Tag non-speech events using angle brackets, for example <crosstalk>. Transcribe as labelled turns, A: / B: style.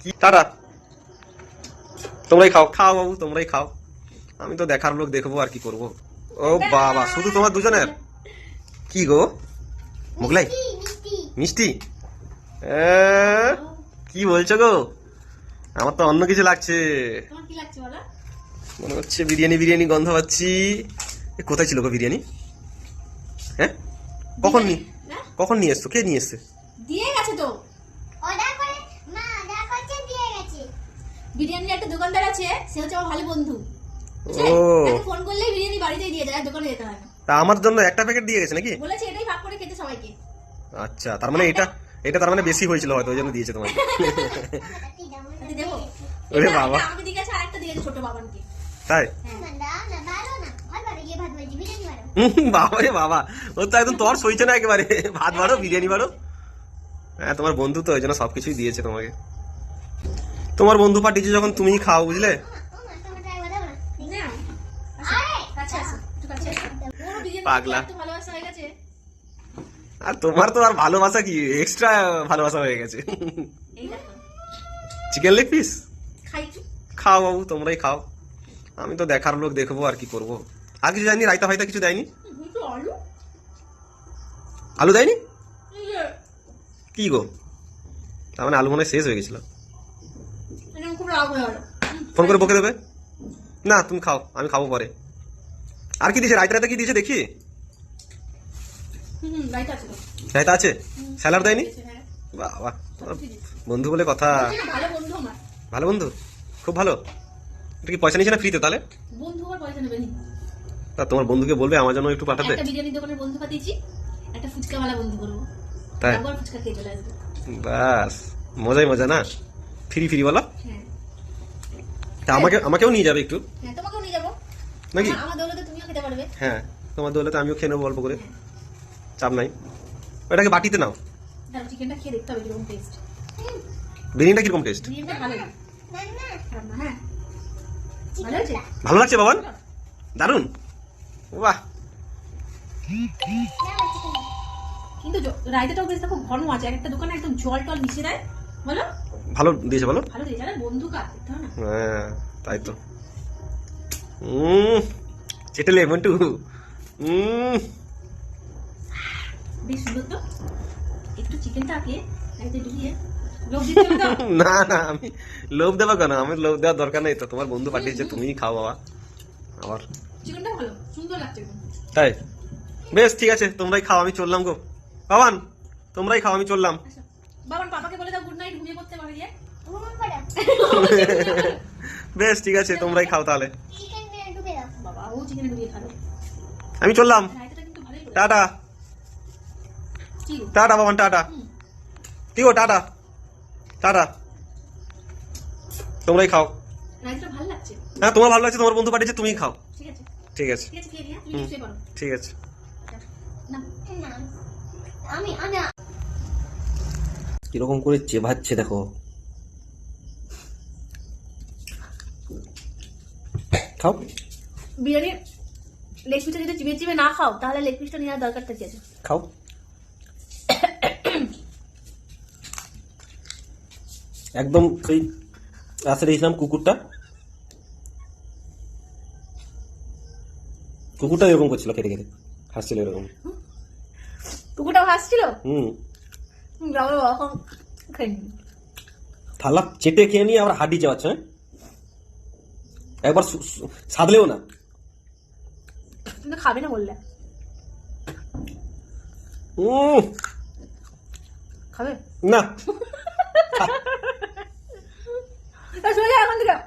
A: কি? টাটা। তোমরাই খাও। খাও বাবু তোমরাই খাও। আমি তো দেখার লোক দেখব আর কি করব। ও বাবা শুধু তোমার দুজনের? কি গো? মোগলাই? মিষ্টি? কি বলছো গো? আমার তো অন্য কিছু লাগছে। মনে হচ্ছে বিরিয়ানি বিরিয়ানি গন্ধ পাচ্ছি। এ, কোথায় ছিল গো বিরিয়ানি? হ্যাঁ? কখন নি? কখন নিয়ে এসছো? কে নিয়ে এসছে
B: দিয়ে গেছে তো
C: অর্ডার করে মা অর্ডার করছে দিয়ে গেছে
B: বিরিয়ানির একটা দোকানদার আছে সে হচ্ছে আমার ভালো বন্ধু। তাকে ফোন করলেই বিরিয়ানি বাড়িতেই দিয়ে যায় দোকানে যেতে হয় না।
A: তা আমার জন্য একটা প্যাকেট দিয়ে গেছে নাকি?
B: বলেছে এটাই ভাগ করে খেতে সবাইকে।
A: আচ্ছা তার মানে এটা এটা তার মানে বেশি হয়েছিল হয়তো ওই জন্য দিয়েছে তোমাকে
B: দেবো
A: ওরে বাবা।
B: আমাকে দিয়ে গেছে আরেকটা দিয়ে ছোট বাবানকে।
A: তাই?
B: হ্যাঁ।
A: বাবা রে বাবা। ও তো একদম তোর সইছে না একেবারে। ভাত বাড়ো বিরিয়ানি বাড়ো। হ্যাঁ তোমার বন্ধু তো ওই জন্য সবকিছুই দিয়েছে তোমাকে। তোমার বন্ধু পাঠিয়েছে যখন তুমিই খাও, বুঝলে? পাগলা। আর তোমার তো আর ভালোবাসা কি? এক্সট্রা ভালোবাসা হয়ে গেছে। চিকেন লেগ পিস খাও বাবু, তোমরাই খাও। আমি তো দেখার লোক দেখব আর কি করব। আর কিছু দেয়নি? রায়তা ফাইতা কিছু দেয়নি?
B: আলু
A: দেয়নি? কি গো? তার মানে আলু মনে শেষ হয়ে গেছিল
B: এটা খুব রাগ হয়ে গেল
A: ফোন করে বকে দেবে? না তুমি খাও আমি খাব পরে। আর কি দিয়েছে? রায়তা রায়তা কি দিয়েছে দেখি। রায়তা আছে স্যালাড দেয়নি?
B: হ্যাঁ।
A: বাবা বন্ধু বলে কথা।
B: ভালো বন্ধু
A: খুব ভালো। এটা কি পয়সা নিচ্ছে না ফ্রিতে তাহলে?
B: বন্ধু আর পয়সা নেবে
A: তা তোমার বন্ধুকে বলবে আমার জন্য একটু পাঠাতে।
B: একটা বিরিয়ানি দোকানের বন্ধু পাঠিয়েছি একটা ফুচকাওয়ালা বন্ধু করব।
A: তাই?
B: একবার ফুচকা খেয়ে চলে আসবে।
A: বাস মজাই মজা না? ফ্রি ফ্রি বলো।
B: হ্যাঁ।
A: তা আমাকে আমাকেও নিয়ে যাবে একটু।
B: হ্যাঁ তোমাকেও নিয়ে যাব।
A: নাকি?
B: আমার- দৌলতে তুমিও খেতে পারবে।
A: হ্যাঁ তোমার দৌলতে আমিও খেয়ে নেব অল্প করে। চাপ নাই। ওটাকে বাটিতে নাও।
B: তাহলে চিকেনটা খেয়ে দেখতে হবে কীরকম টেস্ট
A: বিরিয়ানিটা কীরকম টেস্ট
B: ভালো হ্যাঁ। ভালো
A: লাগছে বাবান? দারুণ বাহ।
B: কিন্তু জ- রায়তাটাও বেশ দেখো ঘন আছে। একটা দোকানে একদম জল টল মিশিয়ে দেয়। বলো?
A: ভালো দিয়েছে বলো।
B: ভালো দিয়েছে। বন্ধু কাজ না।
A: হ্যাঁ। তাই তো। চেটেলে মন্টু
B: বেশ তো। একটু <laughs>
A: না না আমি লোভ দেবো কেন? আমি লোভ দেওয়ার দরকার নেই তো। তোমার বন্ধু পাঠিয়েছে তুমিই খাও বাবা। আবার।
B: চিকেনটা ভালো সুন্দর লাগছে
A: তাই। বেশ ঠিক আছে তোমরাই খাও আমি চললাম গো। বাবান তোমরাই খাও আমি চললাম।
B: আচ্ছা পাপাকে বলে দাও গুড নাইট ঘুমিয়ে পড়তে পারে।
A: বেশ, ঠিক আছে, তোমরাই খাও তাহলে।
C: দাও
B: বাবা
A: আমি চললাম।
B: করে
A: টাটা। Tata, Baban, tata. গো টাটা। টাটা। তোমরাই খাও। হ্যাঁ তোমার ভালো লাগছে, তোমার বন্ধু পাঠিয়েছে, তুমিই খাও।
B: ঠিক আছে।
A: ঠিক আছে।
B: ঠিক আছে খেয়ে নিয়ে তুমি শুয়ে পড়ো
A: ঠিক আছে
B: না
C: না আমি আমি
A: কীরকম করে চেবাচ্ছে দেখো খাও।
B: বিরিয়ানি লেগ পিসটা যদি চিবিয়ে চিবিয়ে না খাও তাহলে লেগ পিসটা নেওয়ার দরকারটা কি আছে?
A: খাও। একদম সেই রাস্তায় দেখছিলাম কুকুরটা। কুকুরটা এরকম করছিল খেতে খেতে হাসছিল এরকম।
B: কুকুরটাও হাসছিল?
A: হুম। থালা চেটে খেয়ে নিয়ে আবার হাডি চাওয়াচ্ছে হ্যাঁ? একবার সাদলেও না।
B: কিন্তু খাবে না বললে।
A: উম,
B: খাবে?
A: না। <laughs>
B: চলে এখান থেকে।